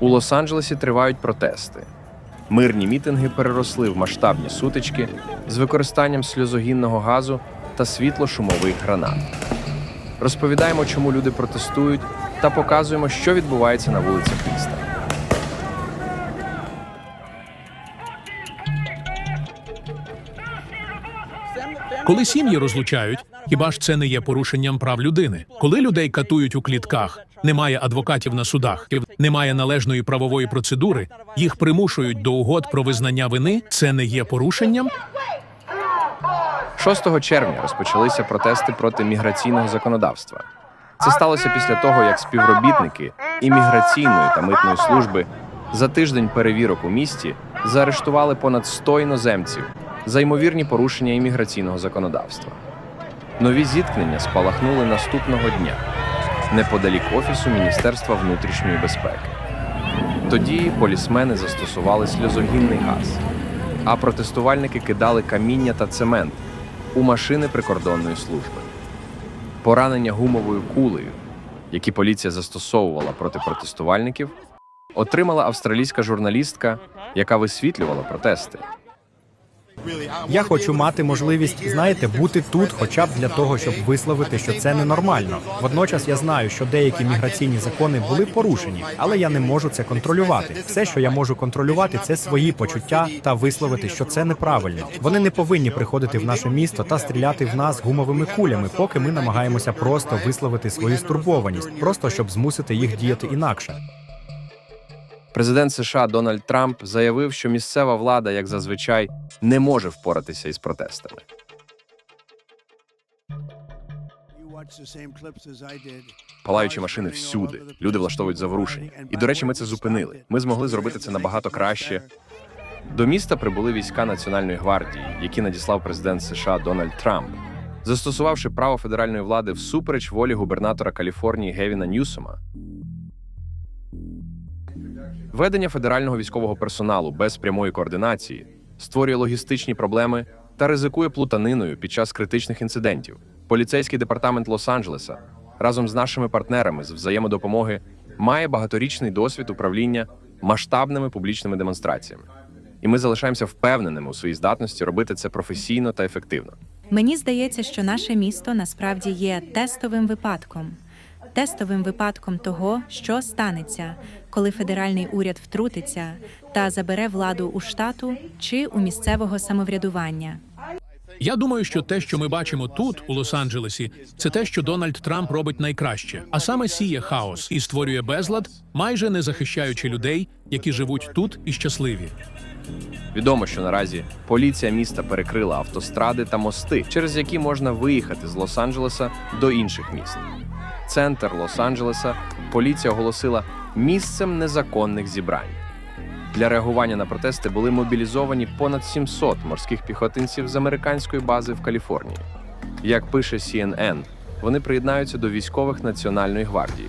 У Лос-Анджелесі тривають протести. Мирні мітинги переросли в масштабні сутички з використанням сльозогінного газу та світло-шумових гранат. Розповідаємо, чому люди протестують, та показуємо, що відбувається на вулицях міста. Коли сім'ї розлучають, хіба ж це не є порушенням прав людини? Коли людей катують у клітках, немає адвокатів на судах, немає належної правової процедури, їх примушують до угод про визнання вини. Це не є порушенням. 6 червня розпочалися протести проти міграційного законодавства. Це сталося після того, як співробітники імміграційної та митної служби за тиждень перевірок у місті заарештували понад 100 іноземців за ймовірні порушення імміграційного законодавства. Нові зіткнення спалахнули наступного дня неподалік офісу Міністерства внутрішньої безпеки. Тоді полісмени застосували сльозогінний газ, а протестувальники кидали каміння та цемент у машини прикордонної служби. Поранення гумовою кулею, які поліція застосовувала проти протестувальників, отримала австралійська журналістка, яка висвітлювала протести. Я хочу мати можливість, знаєте, бути тут, хоча б для того, щоб висловити, що це ненормально. Водночас я знаю, що деякі міграційні закони були порушені, але я не можу це контролювати. Все, що я можу контролювати, це свої почуття та висловити, що це неправильно. Вони не повинні приходити в наше місто та стріляти в нас гумовими кулями, поки ми намагаємося просто висловити свою стурбованість, просто щоб змусити їх діяти інакше. Президент США Дональд Трамп заявив, що місцева влада, як зазвичай, не може впоратися із протестами. Палаючі машини всюди. Люди влаштовують заворушення. І, до речі, ми це зупинили. Ми змогли зробити це набагато краще. До міста прибули війська Національної гвардії, які надіслав президент США Дональд Трамп, застосувавши право федеральної влади всупереч волі губернатора Каліфорнії Гевіна Ньюсома. Ведення федерального військового персоналу без прямої координації створює логістичні проблеми та ризикує плутаниною під час критичних інцидентів. Поліцейський департамент Лос-Анджелеса разом з нашими партнерами з взаємодопомоги має багаторічний досвід управління масштабними публічними демонстраціями. І ми залишаємося впевненими у своїй здатності робити це професійно та ефективно. Мені здається, що наше місто насправді є тестовим випадком, тестовим випадком того, що станеться, коли федеральний уряд втрутиться та забере владу у штату чи у місцевого самоврядування. Я думаю, що те, що ми бачимо тут, у Лос-Анджелесі, це те, що Дональд Трамп робить найкраще, а саме сіє хаос і створює безлад, майже не захищаючи людей, які живуть тут і щасливі. Відомо, що наразі поліція міста перекрила автостради та мости, через які можна виїхати з Лос-Анджелеса до інших міст. Центр Лос-Анджелеса поліція оголосила місцем незаконних зібрань. Для реагування на протести були мобілізовані понад 700 морських піхотинців з американської бази в Каліфорнії. Як пише CNN, вони приєднаються до військових Національної гвардії.